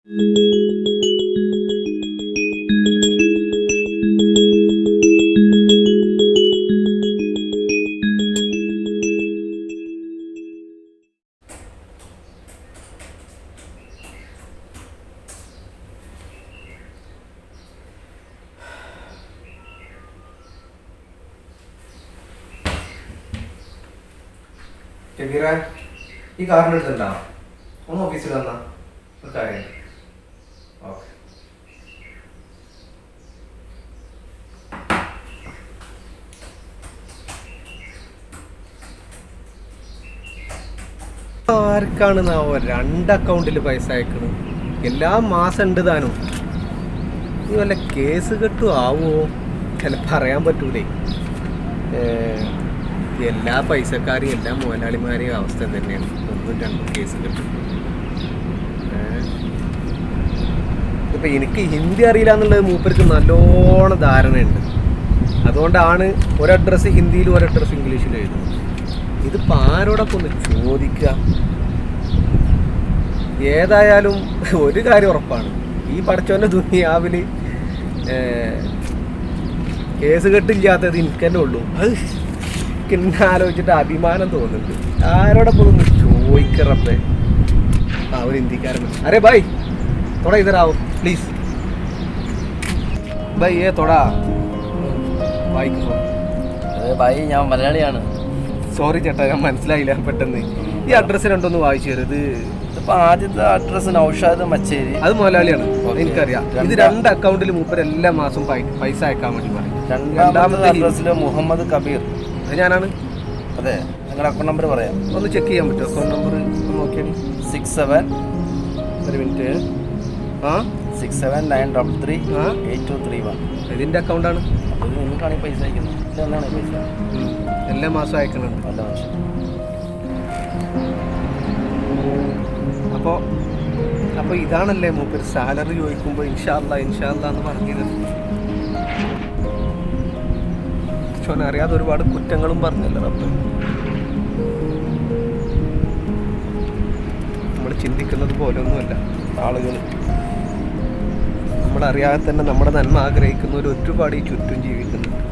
ഷബീറ ഈ കാറിന്റെ അടുത്തുണ്ടാ ഒന്ന് ഓഫീസിൽ വന്നാ ഒരു കാര്യം. ആർക്കാണ് നാവോ രണ്ട് അക്കൗണ്ടിൽ പൈസ അയക്കണ്? എല്ലാ മാസം ഉണ്ട് താനും. ഈ വല്ല കേസ് കെട്ടു ആവുമോ ചില പറയാൻ പറ്റൂലേ. എല്ലാ പൈസക്കാരെയും എല്ലാ മുതലാളിമാരെയും അവസ്ഥ തന്നെയാണ്. ഒന്നും രണ്ടും കേസ് കിട്ടും. ഇപ്പൊ എനിക്ക് ഹിന്ദി അറിയില്ല എന്നുള്ളത് മൂപ്പർക്ക് നല്ലോണം ധാരണയുണ്ട്. അതുകൊണ്ടാണ് ഒരു അഡ്രസ്സ് ഹിന്ദിയിലും ഒരു അഡ്രസ്സ് ഇംഗ്ലീഷിലും എഴുതുന്നത്. ഇത് ആരോടൊപ്പം ഒന്ന് ചോദിക്കുക ഏതായാലും ഒരു കാര്യം ഉറപ്പാണ്. ഈ പടച്ചോന്റെ ദുനിയാവിൽ കേസ് കെട്ടില്ലാത്തത് എനിക്ക് തന്നെ ഉള്ളൂ ആലോചിച്ചിട്ട് അഭിമാനം തോന്നുന്നുണ്ട്. ആരോടൊപ്പം ഒന്ന് ചോദിക്കറപ്പേ ആ ഒരു ഹിന്ദിക്കാരൻ അരേ ബൈ. തൊട ഇതരാവും പ്ലീസ്. ബൈ ഏ തൊട. Bike bye. ഞാൻ മലയാളിയാണ്. സോറി ചേട്ടാ ഞാൻ മനസ്സിലായില്ല പെട്ടെന്ന്. ഈ അഡ്രസ്സ് രണ്ടൊന്ന് വായിച്ചു തരും. ഇത് ഇപ്പൊ ആദ്യത്തെ അഡ്രസ് നൗഷാദ് മച്ചേരി. അത് മുതലാളിയാണ്. എനിക്കറിയാം. ഇത് രണ്ട് അക്കൗണ്ടിൽ മൂപ്പർ എല്ലാ മാസം പൈസ അയക്കാൻ വേണ്ടി പറയും. രണ്ടാമത്തെ അഡ്രസ്സിൽ മുഹമ്മദ് കബീർ. അത് ഞാനാണ്. അതെ നിങ്ങളുടെ അക്കൗണ്ട് നമ്പർ പറയാം. ഒന്ന് ചെക്ക് ചെയ്യാൻ പറ്റുമോ? അക്കൗണ്ട് നമ്പർ നോക്കിയാണ് സിക്സ് സെവൻ ഒരു മിനിറ്റ് ആ? Six seven nine double three ആ? എയ്റ്റ് ടു ത്രീ വൺ ഇതിന്റെ അക്കൗണ്ടാണ് ഇത് നിങ്ങൾക്കാണ് പൈസ അയക്കുന്നത്. പൈസ. എല്ലാ മാസവും അയക്കുന്നുണ്ട് എല്ലാ മാസം അപ്പോൾ അപ്പോൾ ഇതാണല്ലേ മൂപ്പർ സാലറി ചോദിക്കുമ്പോൾ ഇൻഷാല്ല ഇൻഷാല്ല എന്ന് പറഞ്ഞത്? അറിയാതെ ഒരുപാട് കുറ്റങ്ങളും പറഞ്ഞല്ലോ റബ്ബ്? നമ്മൾ ചിന്തിക്കുന്നത് പോലൊന്നുമല്ല. ആളുകൾ നമ്മളറിയാതെ തന്നെ നമ്മുടെ നന്മ ആഗ്രഹിക്കുന്നവർ ഒരുപാട് ഈ ചുറ്റും ജീവിക്കുന്നുണ്ട്.